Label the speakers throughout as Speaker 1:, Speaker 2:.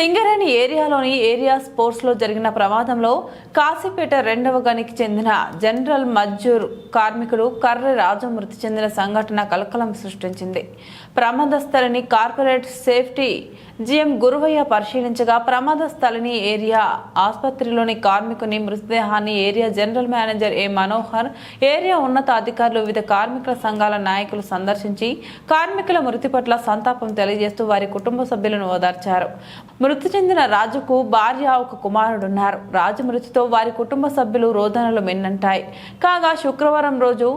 Speaker 1: Singareni ఏరియాలోని area స్పోర్ట్స్లో జరిగిన ప్రమాదంలో కాశీపేట రెండవ గనికి చెందిన జనరల్ మజ్జూర్ కార్మికుడు కర్రె రాజు మృతి చెందిన సంఘటన కలకలం సృష్టించింది. ప్రమాద స్థలిని కార్పొరేట్ సేఫ్టీ జిఎం గురువయ్య పరిశీలించగా ప్రమాద స్థలిని ఏరియా ఆసుపత్రిలోని కార్మికుని మృతదేహాన్ని area general manager A Manohar area ఉన్నత అధికారులు వివిధ కార్మికుల సంఘాల నాయకులు సందర్శించి కార్మికుల మృతి పట్ల సంతాపం తెలియజేస్తూ వారి కుటుంబ సభ్యులను ఓదార్చారు. మృతి చెందిన రాజుకు భార్య ఒక కుమారుడున్నారు. రాజు మృతితో వారి కుటుంబ సభ్యులు రోదనలు మిన్నంటాయి. కాగా శుక్రవారం రోజు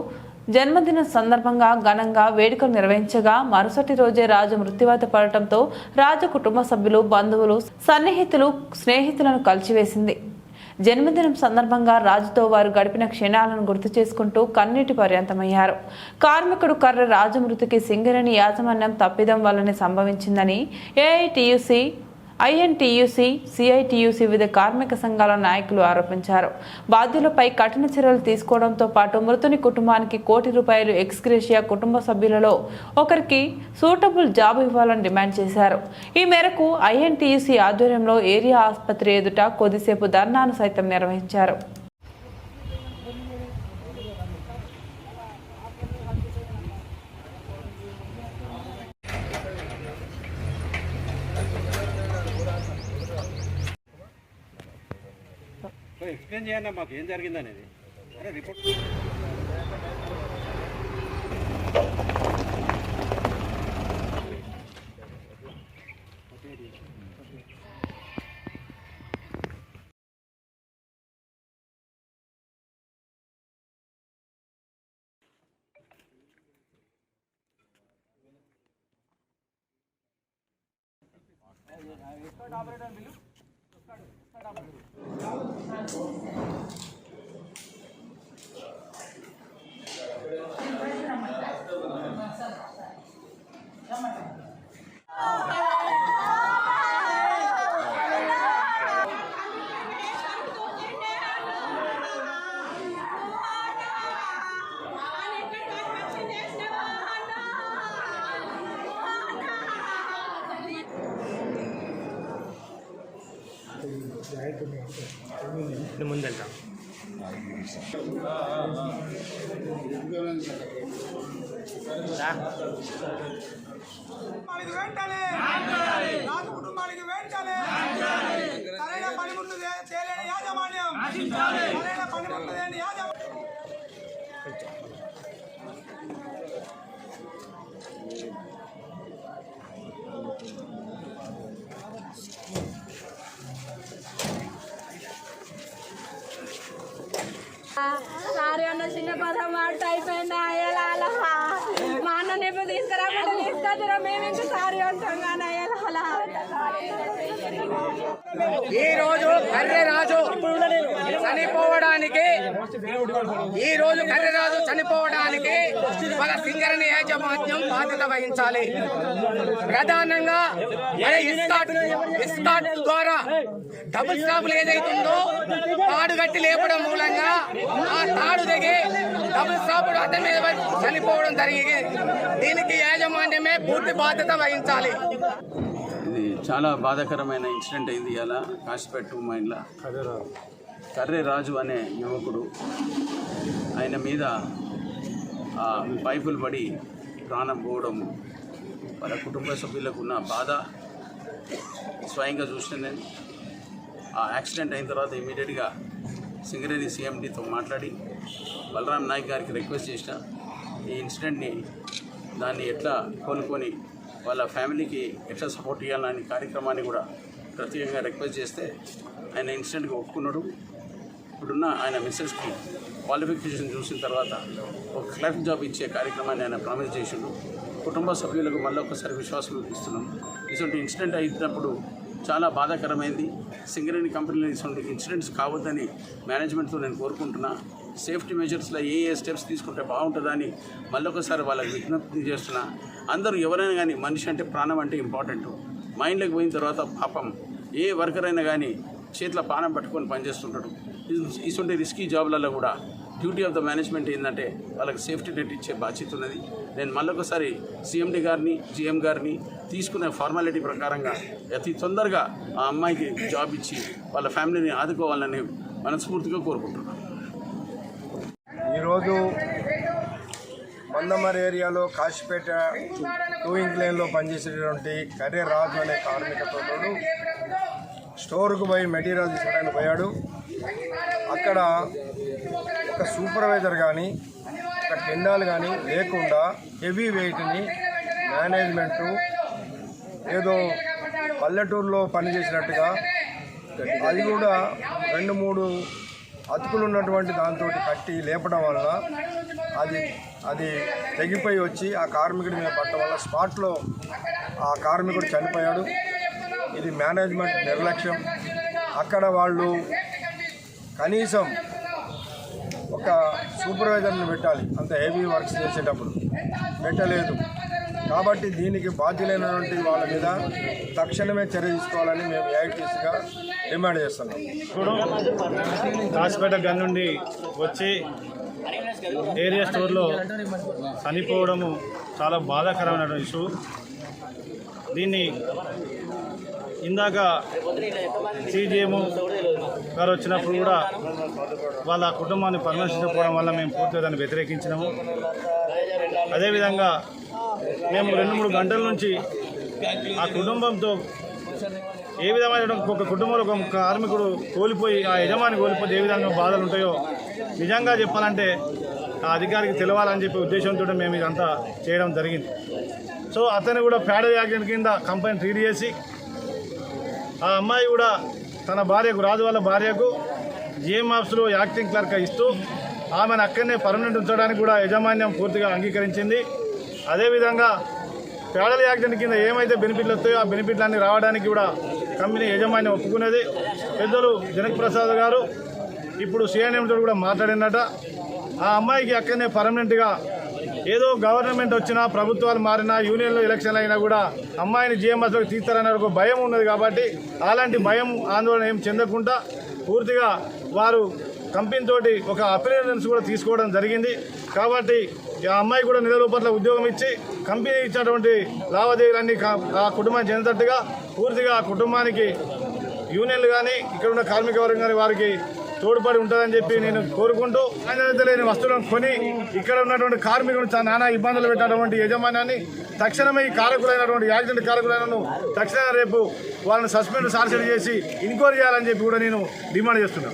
Speaker 1: జన్మదిన సందర్భంగా ఘనంగా వేడుకలు నిర్వహించగా మరుసటి రోజే రాజు మృత్యువాత పడటంతో రాజు కుటుంబ సభ్యులు బంధువులు సన్నిహితులు స్నేహితులను కలిచివేసింది జన్మదినం సందర్భంగా రాజుతో వారు గడిపిన క్షణాలను గుర్తు చేసుకుంటూ కన్నీటి పర్యంతమయ్యారు. కార్మికుడు కర్ర రాజు మృతికి సింగరేణి యాజమాన్యం తప్పిదం వల్లనే సంభవించిందని ఏఐటియుసి ఐఎన్టీయూసీ సిఐటియుసి వివిధ కార్మిక సంఘాల నాయకులు ఆరోపించారు. బాధ్యులపై కఠిన చర్యలు తీసుకోవడంతో పాటు మృతుని కుటుంబానికి కోటి రూపాయలు ఎక్స్గ్రేషియా కుటుంబ సభ్యులలో ఒకరికి సూటబుల్ జాబ్ ఇవ్వాలని డిమాండ్ చేశారు. ఈ మేరకు ఐఎన్టీయూసీ ఆధ్వర్యంలో ఏరియా ఆసుపత్రి ఎదుట కొద్దిసేపు ధర్నాను సైతం నిర్వహించారు
Speaker 2: సో ఎక్స్ప్లెయిన్ చేయండి మాకు ఏం జరిగింది అనేది. అరే రిపోర్ట్.
Speaker 3: ఆపరేటర్ బిల్లు ముందెళ్తాం
Speaker 4: కుటుంబానికి వెంటనే రాజు కుటుంబానికి వెంటనే సరైన పనిముట్లు చే- చేయలేని యాజమాన్యం సరైన పనిముట్లు
Speaker 5: సారీ అన్న చిన్న పదం మాట అయిపోయింది? అయ్యలా మా అన్న నిప్పు తీసుకురాకుండా తీసుకొచ్చిరా? మేము ఇంకా సారీ అంటాం కానీ అయ్యలా
Speaker 6: ఈ రోజు కర్రెరాజు చనిపోవడానికి ఈ రోజు కర్రెరాజు చనిపోవడానికి మన సింగరణి యాజమాన్యం బాధ్యత వహించాలి. ప్రధానంగా మన ఇస్కాట్ ఇస్కాట్ ద్వారా డబుల్ స్టాపులు ఏదైతుందో తాడు కట్టి లేపడం మూలంగా ఆ తాడు దిగి డబుల్ స్టాపులు అతని మీద చనిపోవడం జరిగింది దీనికి యాజమాన్యమే పూర్తి బాధ్యత వహించాలి.
Speaker 7: ఇది చాలా బాధాకరమైన ఇన్సిడెంట్ అయింది ఇలా కాశీపేట టూ మైండ్లో. కర్రే రాజు అనే యువకుడు ఆయన మీద ఆ పైపులు పడి ప్రాణం పోవడము వాళ్ళ కుటుంబ సభ్యులకు ఉన్న బాధ స్వయంగా చూసిన నేను ఆ యాక్సిడెంట్ అయిన తర్వాత ఇమీడియట్గా సింగరేణి సీఎండితో మాట్లాడి బలరాం నాయక్ గారికి రిక్వెస్ట్ చేసిన ఈ ఇన్సిడెంట్ని దాన్ని ఎట్లా కోలుకొని వాళ్ళ ఫ్యామిలీకి ఎట్లా సపోర్ట్ చేయాలని కార్యక్రమాన్ని కూడా ప్రత్యేకంగా రిక్వెస్ట్ చేస్తే ఆయన ఇన్సిడెంట్గా ఒప్పుకున్నాడు. ఇప్పుడున్న ఆయన మిస్సెస్కి క్వాలిఫికేషన్ చూసిన తర్వాత ఒక క్లర్క్ జాబ్ ఇచ్చే కార్యక్రమాన్ని ఆయన ప్రామిస్ చేసిండు. కుటుంబ సభ్యులకు మళ్ళీ ఒకసారి విశ్వాసం ఇస్తున్నాం. ఇటువంటి ఇన్సిడెంట్ అయినప్పుడు చాలా బాధాకరమైంది. సింగరేణి కంపెనీలో ఇటువంటి ఇన్సిడెంట్స్ కావద్దని మేనేజ్మెంట్తో నేను కోరుకుంటున్నా. సేఫ్టీ మెజర్స్లో ఏ ఏ స్టెప్స్ తీసుకుంటే బాగుంటుందని మళ్ళొకసారి వాళ్ళకి విజ్ఞప్తి చేస్తున్నా. అందరూ ఎవరైనా కానీ మనిషి అంటే ప్రాణం అంటే ఇంపార్టెంట్. మైండ్లోకి పోయిన తర్వాత పాపం ఏ వర్కర్ అయినా కానీ చేతిలో పానం పట్టుకొని పనిచేస్తుంటాడు. ఇటువంటి రిస్కీ జాబ్లలో కూడా డ్యూటీ ఆఫ్ ద మేనేజ్మెంట్ ఏంటంటే వాళ్ళకి సేఫ్టీ నెట్ ఇచ్చే బాధ్యత ఉన్నది. నేను మళ్ళొకసారి సీఎండి గారిని జీఎం గారిని తీసుకునే ఫార్మాలిటీ ప్రకారంగా అతి తొందరగా ఆ అమ్మాయికి జాబ్ ఇచ్చి వాళ్ళ ఫ్యామిలీని ఆదుకోవాలని మనస్ఫూర్తిగా కోరుకుంటున్నాను.
Speaker 8: ఈరోజు మందమర్ ఏరియాలో కాశీపేట టూయింగ్ లేన్లో పనిచేసేటువంటి కర్రే రాజు అనే కార్మిక స్టోర్కు పోయి మెటీరియల్ తీసుకోవడానికి పోయాడు. అక్కడ ఒక సూపర్వైజర్ కానీ ఒక టెండాలు కానీ లేకుండా హెవీ వెయిట్ని మేనేజ్మెంటు ఏదో పల్లెటూరులో పనిచేసినట్టుగా అది కూడా రెండు మూడు అతుకులు ఉన్నటువంటి దాంతో కట్టి లేపడం వల్ల అది అది తెగిపోయి వచ్చి ఆ కార్మికుడి మీద పట్టడం వల్ల స్పాట్లో ఆ కార్మికుడు చనిపోయాడు. ఇది మేనేజ్మెంట్ నిర్లక్ష్యం. అక్కడ వాళ్ళు కనీసం ఒక సూపర్వైజర్ని పెట్టాలి. అంత హెవీ వర్క్స్ చేసేటప్పుడు. పెట్టలేదు. కాబట్టి దీనికి బాధ్యులైనటువంటి వాళ్ళ మీద తక్షణమే చర్య తీసుకోవాలని మేము ఐటీసీగా డిమాండ్ చేస్తున్నాం.
Speaker 9: కాసిపేట గన్ నుండి వచ్చి ఏరియా స్టోర్లో చనిపోవడము చాలా బాధాకరమైన ఇష్యూ. దీన్ని ఇందాక సీజీఎం గారు వచ్చినప్పుడు కూడా వాళ్ళ కుటుంబాన్ని పరామర్శించకపోవడం వల్ల మేము పూర్తిగా దాన్ని వ్యతిరేకించినాము. అదేవిధంగా మేము రెండు మూడు గంటల నుంచి ఆ కుటుంబంతో ఏ విధమైన ఒక కుటుంబంలో ఒక కార్మికుడు కోల్పోయి ఆ యజమాని కోల్పోతే ఏ విధంగా బాధలు ఉంటాయో నిజంగా చెప్పాలంటే ఆ అధికారికి తెలవాలని చెప్పే ఉద్దేశంతో మేము ఇదంతా చేయడం జరిగింది. సో అతను కూడా పేడ యాక్సిడెంట్ కింద కంపెనీ ట్రీట్ చేసి ఆ అమ్మాయి కూడా తన భార్యకు రాజు వాళ్ళ భార్యకు జిఎం ఆఫీస్లో యాక్టింగ్ క్లర్క్ ఇస్తూ ఆమెను అక్కడనే పర్మనెంట్ ఉంచడానికి కూడా యజమాన్యం పూర్తిగా అంగీకరించింది. అదేవిధంగా పేడల యాక్సిడెంట్ కింద ఏమైతే బెనిఫిట్లు వస్తాయో ఆ బెనిఫిట్లన్నీ రావడానికి కూడా కంపెనీ యజమాని ఒప్పుకునేది పెద్దలు జనక్ ప్రసాద్ గారు ఇప్పుడు సిఎన్ఎంతో కూడా మాట్లాడినట. ఆ అమ్మాయికి అక్కడనే పర్మనెంట్గా ఏదో గవర్నమెంట్ వచ్చినా ప్రభుత్వాలు మారినా యూనియన్లో ఎలక్షన్ అయినా కూడా అమ్మాయిని జిఎంఎస్లోకి తీస్తారనే ఒక భయం ఉన్నది కాబట్టి అలాంటి భయం ఆందోళన ఏం చెందకుండా పూర్తిగా వారు కంపెనీతోటి ఒక అపిరియన్స్ కూడా తీసుకోవడం జరిగింది. కాబట్టి ఆ అమ్మాయి కూడా నెల రూపాయల ఉద్యోగం ఇచ్చి కంపెనీ ఇచ్చినటువంటి లావాదేవీలన్నీ ఆ కుటుంబానికి చెందినట్టుగా పూర్తిగా ఆ కుటుంబానికి యూనియన్లు కానీ ఇక్కడ ఉన్న కార్మిక వర్గం కానీ వారికి తోడ్పడి ఉంటుందని చెప్పి నేను కోరుకుంటూ నాణ్యత లేని వస్తువులను కొని ఇక్కడ ఉన్నటువంటి కార్మికులు నానా ఇబ్బందులు పెట్టినటువంటి యజమానాన్ని తక్షణమే ఈ కారకులైనటువంటి యాక్సిడెంట్ కారకులైన తక్షణమే రేపు వాళ్ళని సస్పెండ్ సార్సెట్ చేసి ఎంక్వైరీ చేయాలని చెప్పి కూడా నేను డిమాండ్ చేస్తున్నాను.